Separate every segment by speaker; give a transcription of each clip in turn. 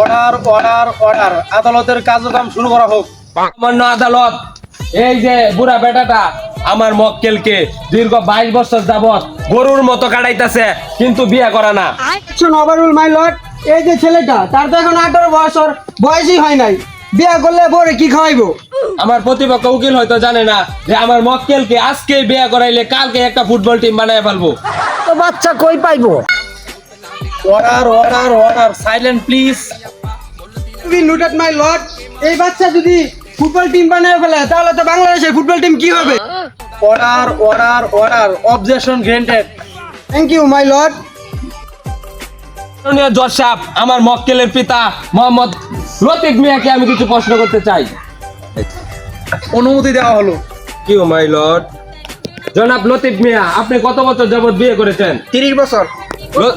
Speaker 1: Order order order. আদালতের কার্যক্রম শুরু করা হোক।
Speaker 2: সামান্য আদালত এই যে বুড়া বেটাটা আমার মক্কেলকে দীর্ঘ বাইশ বছর যাবত গরুর মতো কাটাইতেছে কিন্তু বিয়ে করা না।
Speaker 3: শোনো মাই লর্ড এই যে ছেলেটা তার তো এখন আঠারো বছর বয়সই হয় নাই। বিয়ে করলে বরে কি খাওয়াইবো?
Speaker 2: আমার প্রতিপক্ষ উকিল হয়তো জানে না যে আমার মক্কেলকে আজকে বিয়ে করাইলে কালকে একটা ফুটবল টিম বানায় ফেলব।
Speaker 3: তো বাচ্চা কই পাইবো?
Speaker 1: Order order order silent please
Speaker 3: তুমি লুটেড মাই লর্ড এই বাচ্চা যদি ফুটবল টিম বানায় ফেলে তাহলে তো বাংলাদেশের ফুটবল টিম কি হবে?
Speaker 1: Order order order objection granted
Speaker 3: thank you my lord
Speaker 2: মাননীয় জজ সাহেব আমার মক্কেলের পিতা মোহাম্মদ লতিফ মিয়াকে আমি কিছু প্রশ্ন করতে চাই।
Speaker 1: অনুমতি দেওয়া হলো।
Speaker 2: কি ও মাই লর্ড জনাব লতিফ মিয়া আপনি কত বছর যাবত বিয়ে করেছেন?
Speaker 3: তিরিশ বছর।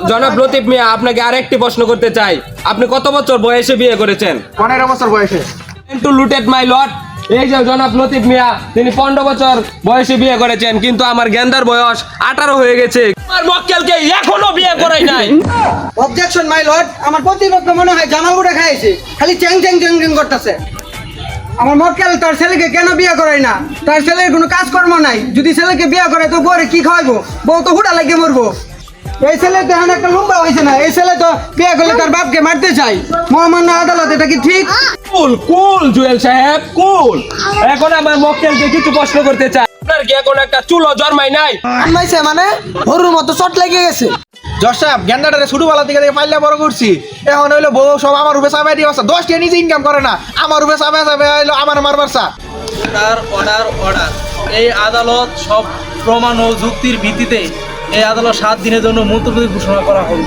Speaker 2: জনাব লতিফ মিয়া আপনাকে আরেকটি প্রশ্ন করতে চাই। আপনি কত বছর বয়সে বিয়ে করেছেন?
Speaker 3: পনেরো বছর বয়সে।
Speaker 2: কিন্তু লুটেড মাই লট এই যে জনাব লতিফ মিয়া তিনি পনেরো বছর বয়সে বিয়ে করেছেন কিন্তু আমার গেন্দার বয়স আঠারো হয়ে গেছে। আমার মক্কেলকে এখনও বিয়ে করাই নাই।
Speaker 3: অবজেকশন মাই লর্ড আমার প্রতিপক্ষ মনে হয় জামা উড়ে খাইছে খালি চ্যাং চ্যাং চ্যাং চ্যাং করতেছে। আমার মক্কেল তার ছেলেকে কেন বিয়ে করাই না? তার ছেলের কোনো কাজকর্ম নাই যদি ছেলেকে বিয়ে করে তো বউরে কি খাওয়াবো বউ তো হুড়া লাগে মরবো। এই ছেলে তো এখন একটা লম্বা হয়েছে না এই ছেলে তো বিয়ে করলে তার বাপকে মারতে চাই। মহামান্য আদালত এটা কি ঠিক?
Speaker 2: কুল কুল জুয়েল সাহেব কুল। এখন আমার মক্কেলকে কিছু প্রশ্ন করতে চাই। আপনার কি এখন একটা চুলো জন্মাই নাই?
Speaker 3: আনমাইছে মানে? গরুর মতো চট লেগে গেছে।
Speaker 4: জসাব গেন্ডাটারে ছোটবেলা থেকে পাইলে বড় করছি। এখন হইল বউ সব আমার রূপে চাপাই দিয়ে দশ নিজে ইনকাম করে না আমার রূপে চাপাই চাপাই হইল আমার মারবার চা।
Speaker 1: অর্ডার অর্ডার অর্ডার এই আদালত সব প্রমাণ ও যুক্তির ভিত্তিতে এই আদালত সাত দিনের জন্য মুলতবি ঘোষণা করা হলো।